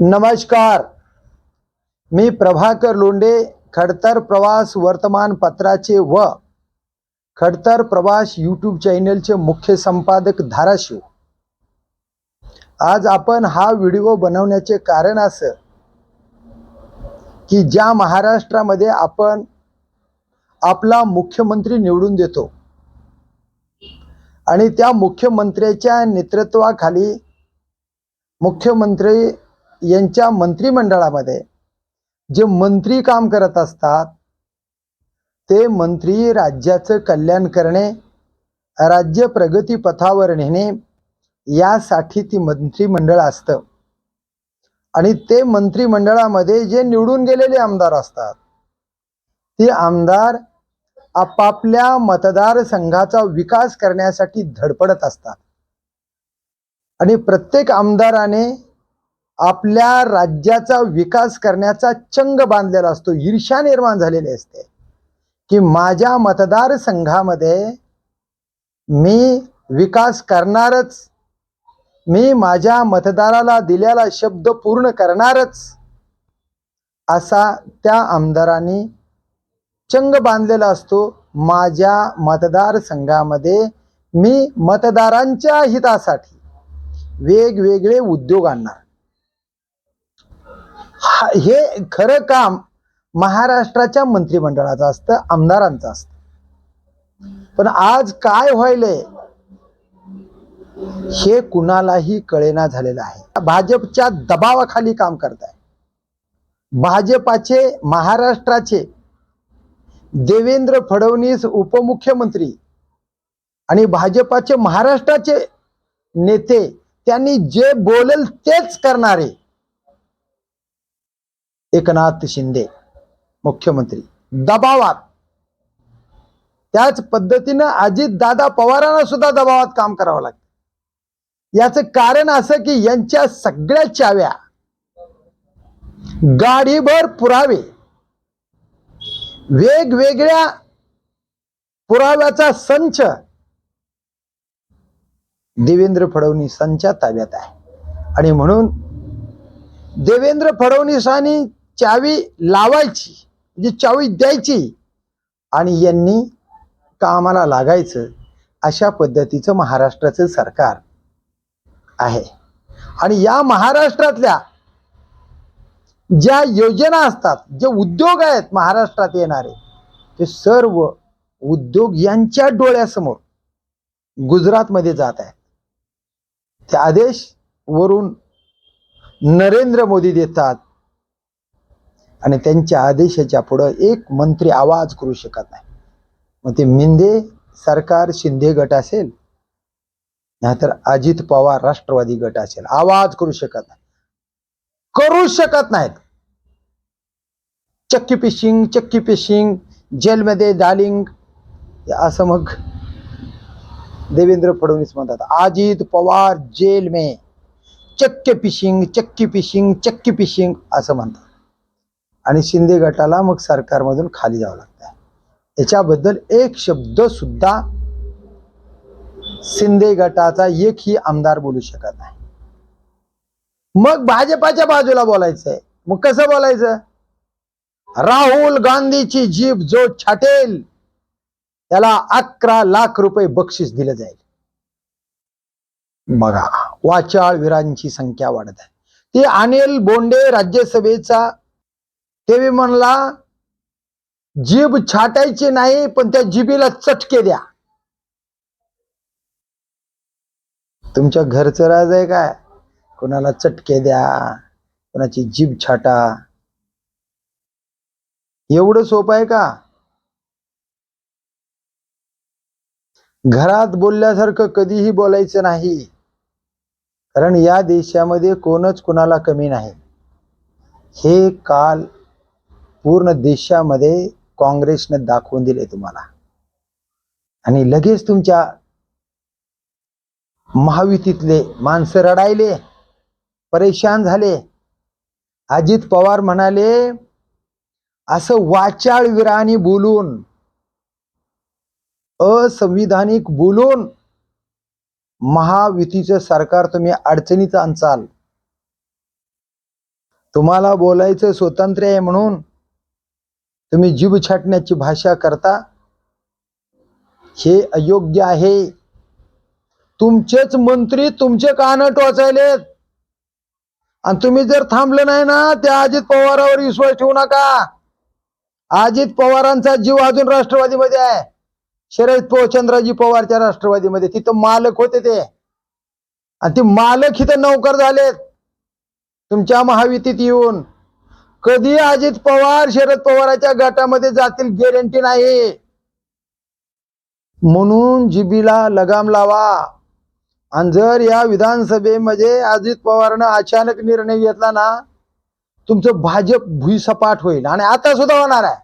नमस्कार. मी प्रभाकर लोंडे खडतर प्रवास वर्तमानपत्राचे व खडतर प्रवास यूट्यूब चॅनलचे मुख्य संपादक धाराशिव. आज आपण हा व्हिडिओ बनवण्याचे कारण असं की ज्या महाराष्ट्रामध्ये आपण आपला मुख्यमंत्री निवडून देतो आणि त्या मुख्यमंत्र्याच्या नेतृत्वाखाली मुख्यमंत्री यांच्या मंत्रिमंडळामध्ये जे मंत्री काम करत असतात ते मंत्री राज्याचं कल्याण करणे राज्य प्रगतीपथावर नेणे यासाठी ती मंत्रिमंडळ असतं. आणि ते मंत्रिमंडळामध्ये जे निवडून गेलेले आमदार असतात ते आमदार आपापल्या मतदारसंघाचा विकास करण्यासाठी धडपडत असतात. आणि प्रत्येक आमदाराने आपल्या राज्याचा विकास करण्याचा चंग बांधलेला असतो ईर्ष्या निर्माण झालेली असते. की माझ्या मतदारसंघामध्ये मी विकास करणारच मी माझ्या मतदाराला दिलेला शब्द पूर्ण करणारच असा त्या आमदारांनी चंग बांधलेला असतो. माझ्या मतदारसंघामध्ये मी मतदारांच्या हितासाठी वेगवेगळे उद्योग आणणार. हा- हे खरं काम महाराष्ट्राच्या मंत्रिमंडळाचं असतं आमदारांचं असतं. पण आज काय व्हायलंय? हे कुणालाही कळेना झालेलं आहे. भाजपच्या दबावाखाली काम करत आहे भाजपाचे महाराष्ट्राचे देवेंद्र फडणवीस उपमुख्यमंत्री आणि भाजपाचे महाराष्ट्राचे नेते त्यांनी जे बोलेल तेच करणारे एकनाथ शिंदे मुख्यमंत्री. दबावात. त्याच पद्धतीनं अजित दादा पवारांना सुद्धा दबावात काम करावं लागतं. याचं कारण असं की यांच्या सगळ्या चाव्या गाडीभर पुरावे. वेगवेगळ्या पुराव्याचा संच देवेंद्र फडणवीसांच्या ताब्यात आहे. आणि म्हणून देवेंद्र फडणवीसांनी चावी लावायची म्हणजे चावी द्यायची आणि यांनी कामाला लागायचं अशा पद्धतीचं महाराष्ट्राचं सरकार आहे. आणि या महाराष्ट्रातल्या ज्या योजना असतात जे उद्योग आहेत महाराष्ट्रात येणारे ते सर्व उद्योग यांच्या डोळ्यासमोर गुजरातमध्ये जात आहेत. त्या आदेश वरून नरेंद्र मोदी देतात आणि त्यांच्या आदेशाच्या पुढं एक मंत्री आवाज करू शकत नाही. मग ते मिंदे सरकार शिंदे गट असेल नाहीतर अजित पवार राष्ट्रवादी गट असेल आवाज करू शकत नाही. करू शकत नाहीत. चक्की पिशिंग चक्की पिशिंग जेलमध्ये डालिंग असं मग देवेंद्र फडणवीस म्हणतात. अजित पवार जेल मे. चक्के पिशिंग चक्की पिशिंग चक्की पिशिंग असं म्हणतात. आणि शिंदे गटाला मग सरकारमधून खाली जावं लागतं याच्याबद्दल एक शब्द सुद्धा शिंदे गटाचा एकही आमदार बोलू शकत नाही. मग भाजपाच्या बाजूला बोलायचंय. मग कसं बोलायचं? राहुल गांधीची जीभ जो छाटेल. त्याला अकरा लाख रुपये बक्षीस दिलं जाईल. बघा वाचाळ वीरांची संख्या वाढत आहे. ते अनिल बोंडे राज्यसभेचा ते म्हणला जीभ छाटायची नाही पण त्या जिबीला चटके द्या. तुमच्या घरचं राज आहे काय? कोणाला चटके द्या कोणाची जीभ छाटा. एवढं सोपं आहे का? घरात बोलल्यासारखं कधीही बोलायचं नाही. कारण या देशामध्ये कोणच कुणाला कमी नाही. हे काल पूर्ण देशामध्ये काँग्रेसने दाखवून दिले तुम्हाला. आणि लगेच तुमच्या महायुतीतले माणसं रडायले परेशान झाले. अजित पवार म्हणाले असं वाचाळ विरानी बोलून असंविधानिक बोलून महायुतीचं सरकार तुम्ही अडचणीत आणचाल. तुम्हाला बोलायचं स्वातंत्र्य आहे म्हणून तुम्ही जीव छाटण्याची भाषा करता? हे अयोग्य आहे. तुमचेच मंत्री तुमचे कान टोचायलेत. आणि तुम्ही जर थांबलं नाही ना त्या अजित पवारावर विश्वास ठेवू नका. अजित पवारांचा जीव अजून राष्ट्रवादीमध्ये आहे. शरद पवार चंद्राजी पवारच्या राष्ट्रवादीमध्ये. तिथं मालक होते ते. आणि ते मालक इथं नौकर झालेत. तुमच्या महायुतीत येऊन कधी अजित पवार शरद पवाराच्या गटामध्ये जातील गॅरंटी नाही. म्हणून जिबीला लगाम लावा. आणि जर या विधानसभेमध्ये अजित पवारनं अचानक निर्णय घेतला ना तुमचं भाजप भुईसपाट होईल. आणि आता सुद्धा होणार आहे.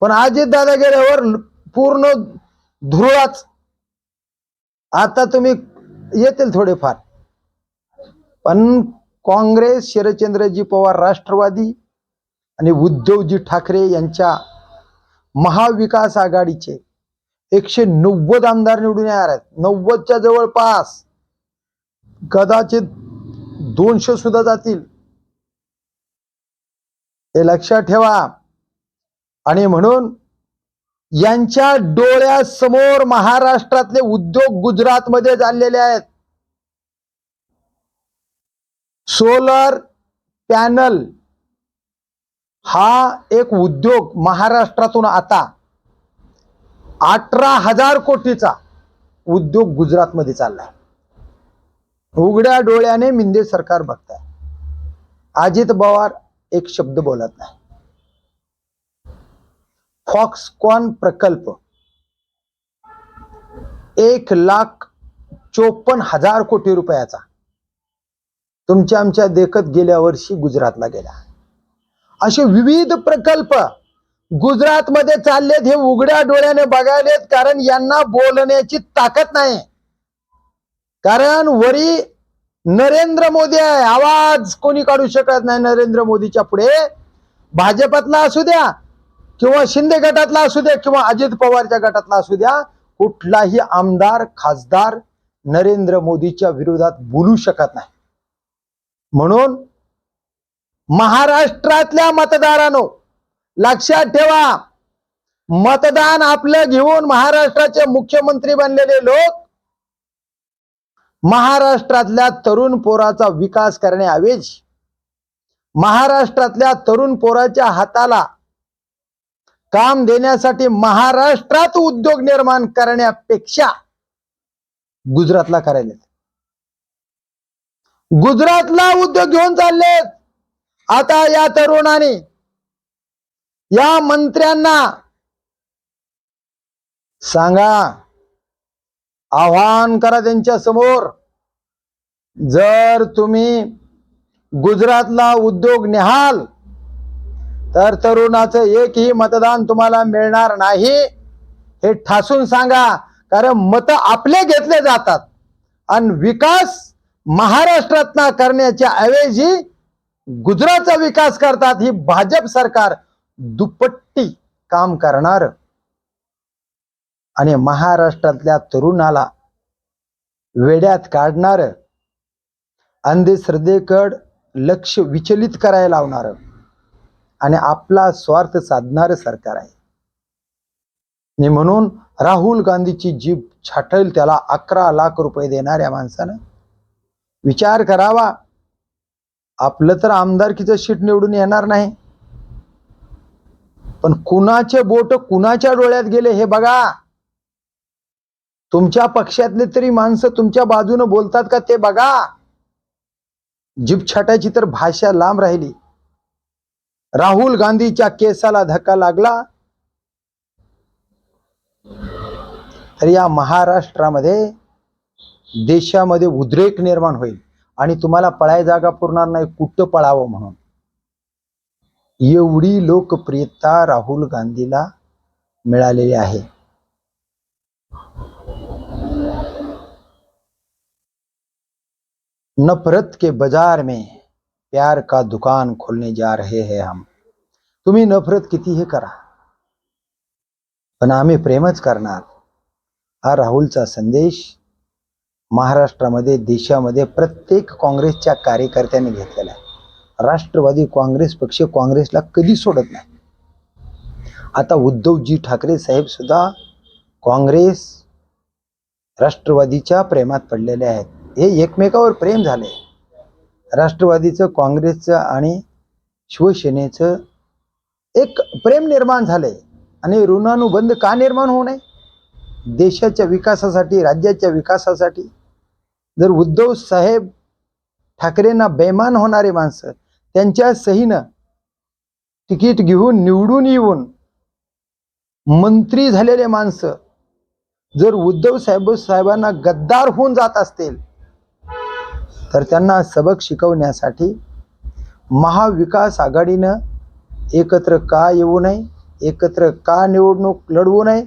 पण अजित दादा गेल्यावर पूर्ण धुरळाच. आता तुम्ही येतील थोडेफार. पण काँग्रेस शरदचंद्रजी पवार राष्ट्रवादी आणि उद्धवजी ठाकरे यांच्या महाविकास आघाडीचे एकशे नव्वद आमदार निवडून येणार आहेत. नव्वदच्या जवळपास. कदाचित दोनशे सुद्धा जातील. हे लक्षात ठेवा. आणि म्हणून यांच्या डोळ्यासमोर महाराष्ट्रातले उद्योग गुजरातमध्ये चाललेले आहेत. सोलर पॅनल हा एक उद्योग महाराष्ट्रातून आता अठरा हजार कोटीचा उद्योग गुजरातमध्ये चाललाय. उघड्या डोळ्याने मिंदे सरकार बघताय. अजित पवार एक शब्द बोलत नाही. फॉक्सकॉन प्रकल्प एक लाख चोपन्न हजार कोटी रुपयाचा तुमच्या आमच्या देखत गेल्या वर्षी गुजरातला गेला. असे विविध प्रकल्प गुजरातमध्ये चाललेत हे उघड्या डोळ्याने बघायलेत कारण यांना बोलण्याची ताकद नाही. कारण वरी नरेंद्र मोदी आहे आवाज कोणी काढू शकत नाही नरेंद्र मोदीच्या पुढे. भाजपातला असू द्या किंवा शिंदे गटातला असू द्या किंवा अजित पवारच्या गटातला असू द्या कुठलाही आमदार खासदार नरेंद्र मोदीच्या विरोधात बोलू शकत नाही. म्हणून महाराष्ट्रातल्या मतदारांनो लक्षात ठेवा मतदान आपलं घेऊन महाराष्ट्राचे मुख्यमंत्री बनलेले लोक महाराष्ट्रातल्या तरुण पोराचा विकास करण्याऐवजी महाराष्ट्रातल्या तरुण पोराच्या हाताला काम देण्यासाठी महाराष्ट्रात उद्योग निर्माण करण्यापेक्षा गुजरातला करायला गुजरातला उद्योग घेऊन चाललेत. आता या तरुणाने या मंत्र्यांना सांगा आव्हान करा त्यांच्यासमोर. जर तुम्ही गुजरातला उद्योग निहाल तर तरुणाचं एकही मतदान तुम्हाला मिळणार नाही. हे ठासून सांगा कारण मत आपले घेतले जातात. आणि विकास महाराष्ट्रात करण्याच्या ऐवजी गुजरातचा विकास करतात ही भाजप सरकार दुपट्टी काम करणार. आणि महाराष्ट्रातल्या तरुणाला वेड्यात काढणार. अंधश्रद्धेकड लक्ष विचलित करायला लावणार. आणि आपला स्वार्थ साधणार सरकार आहे. आणि म्हणून राहुल गांधीची जीभ छाटेल त्याला अकरा लाख रुपये देणाऱ्या माणसानं विचार करावा. आपलं तर आमदारकीचं शीट निवडून येणार नाही. पण कुणाचे बोट कुणाच्या डोळ्यात गेले हे बघा. तुमच्या पक्षातले तरी माणसं तुमच्या बाजूने बोलतात का ते बघा. जीभ छाटायची तर भाषा लांब राहिली. राहुल गांधीच्या केसाला धक्का लागला. तर या महाराष्ट्रामध्ये देशामध्ये उद्रेक निर्माण होईल आणि तुम्हाला पळाय जागा पुरणार नाही कुठं पळावं म्हणून. एवढी लोकप्रियता राहुल गांधीला मिळालेली आहे. नफरत के बाजार में प्यार का दुकान खोलने जा रहे हैं हम। तुम्ही नफरत कितीही करा पण आम्ही प्रेमच करणार. हा राहुलचा संदेश महाराष्ट्रामध्ये देशामध्ये प्रत्येक काँग्रेसच्या कार्यकर्त्यांनी घेतलेला आहे. राष्ट्रवादी काँग्रेस पक्ष काँग्रेसला कधी सोडत नाही. आता उद्धवजी ठाकरे साहेब सुद्धा काँग्रेस राष्ट्रवादीच्या प्रेमात पडलेले आहेत. हे एकमेकावर प्रेम झाले. राष्ट्रवादीचं काँग्रेसचं आणि शिवसेनेचं एक प्रेम निर्माण झालंय आणि ऋणानुबंध का निर्माण होऊ नये? देशाच्या विकासासाठी राज्याच्या विकासासाठी जर उद्धव साहेब ठाकरेंना बेमान होणारे माणसं त्यांच्या सहीनं तिकीट घेऊन निवडून येऊन मंत्री झालेले माणसं जर उद्धव साहेब साहेबांना गद्दार होऊन जात असतील तर त्यांना सबक शिकवण्यासाठी महाविकास आघाडीनं एकत्र का येऊ नये एकत्र का निवडणूक लढवू नये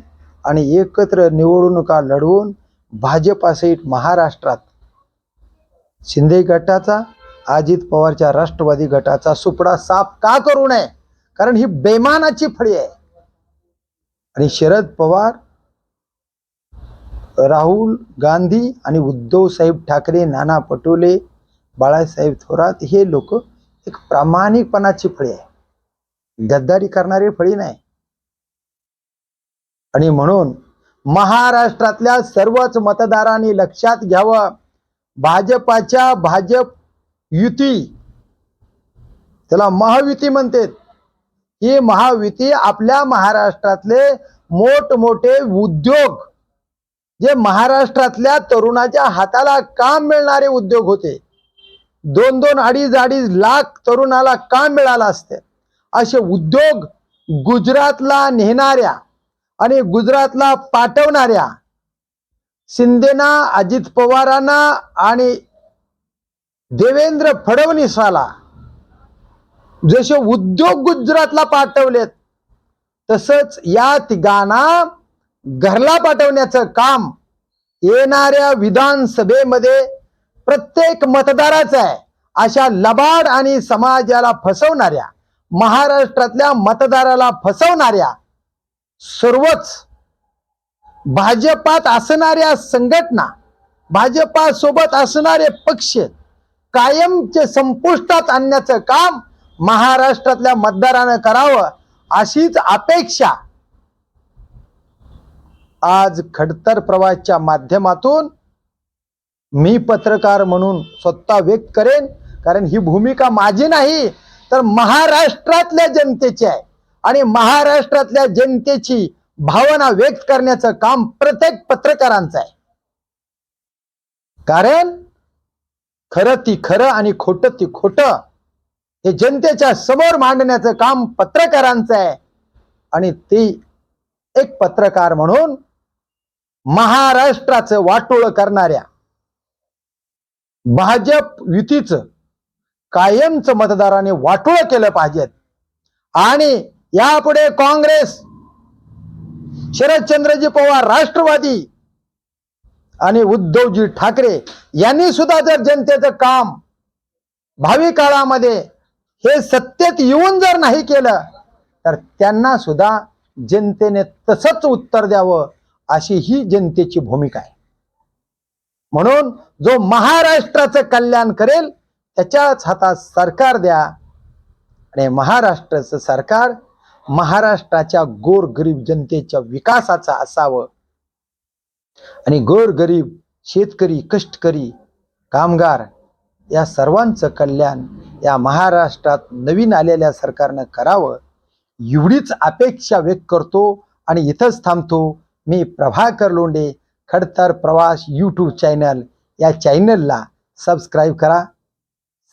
आणि एकत्र निवडणुका लढवून भाजपासहित महाराष्ट्रात शिंदे गटाचा अजित पवारच्या राष्ट्रवादी गटाचा सुपडा साफ का करू नये? कारण ही बेमानाची फळी आहे. आणि शरद पवार राहुल गांधी आणि उद्धव साहेब ठाकरे नाना पटोले बाळासाहेब थोरात हे लोक एक प्रामाणिकपणाची फळी आहे. गद्दारी करणारी फळी नाही. आणि म्हणून महाराष्ट्रातल्या सर्वच मतदारांनी लक्षात घ्यावं. भाजपाच्या भाजप युती त्याला महायुती म्हणतात. ही महायुती आपल्या महाराष्ट्रातले मोठमोठे उद्योग जे महाराष्ट्रातल्या तरुणाच्या हाताला काम मिळणारे उद्योग होते. दोन दोन अडीच अडीच लाख तरुणाला काम मिळालं असते. असे उद्योग गुजरातला नेणाऱ्या आणि गुजरातला पाठवणाऱ्या शिंदेना अजित पवारांना आणि देवेंद्र फडणवीसाला. जसे उद्योग गुजरातला पाठवलेत तसंच या तिघांना घरला पाठवण्याचं काम येणाऱ्या विधानसभेमध्ये प्रत्येक मतदाराचं आहे. अशा लबाड आणि समाजाला फसवणाऱ्या महाराष्ट्रातल्या मतदाराला फसवणाऱ्या सर्वच भाजपात असणाऱ्या संघटना भाजपासोबत असणारे पक्ष कायमचे संपुष्टात आणण्याचं काम महाराष्ट्रातल्या मतदारानं करावं अशीच अपेक्षा आज खडतर प्रवासच्या माध्यमातून मी पत्रकार म्हणून स्वतः व्यक्त करेन. कारण ही भूमिका माझी नाही तर महाराष्ट्रातल्या जनतेची आहे. आणि महाराष्ट्रातल्या जनतेची भावना व्यक्त करण्याचं काम प्रत्येक पत्रकारांचं आहे. कारण खरं ती खरं आणि खोटं ती खोटं हे जनतेच्या समोर मांडण्याचं काम पत्रकारांचं आहे. आणि ती एक पत्रकार म्हणून महाराष्ट्राचं वाटोळ करणाऱ्या भाजप युतीचं कायमचं मतदाराने वाटोळ केलं पाहिजेत. आणि यापुढे काँग्रेस शरदचंद्रजी पवार राष्ट्रवादी आणि उद्धवजी ठाकरे यांनी सुद्धा जर जनतेचं काम भावी काळामध्ये हे सत्तेत येऊन जर नाही केलं तर त्यांना सुद्धा जनतेने तसंच उत्तर द्यावं अशी ही जनतेची भूमिका आहे. म्हणून जो महाराष्ट्राचं कल्याण करेल त्याच्याच हातात सरकार द्या आणि महाराष्ट्राचं सरकार महाराष्ट्राच्या गोरगरीब जनतेच्या विकासाचं असावं. आणि गोरगरीब शेतकरी कष्टकरी कामगार या सर्वांचं कल्याण या महाराष्ट्रात नवीन आलेल्या सरकारनं करावं. एवढीच अपेक्षा व्यक्त करतो आणि इथंच थांबतो. मी प्रभाकर लोंडे खडतर प्रवास यूट्यूब चॅनल या चॅनलला सबस्क्राईब करा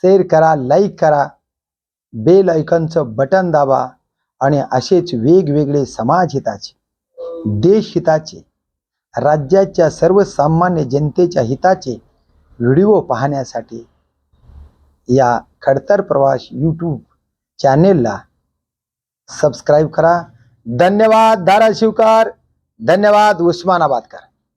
शेअर करा लाईक करा बेल ऐकनचं बटन दाबा. आणि असेच वेगवेगळे समाज हिताचे देश हिताचे राज्याच्या सर्वसामान्य जनतेच्या हिताचे व्हिडिओ पाहण्यासाठी या खडतर प्रवास यूट्यूब चॅनेलला सबस्क्राईब करा. धन्यवाद धाराशिवकर. धन्यवाद उस्मानाबादकर.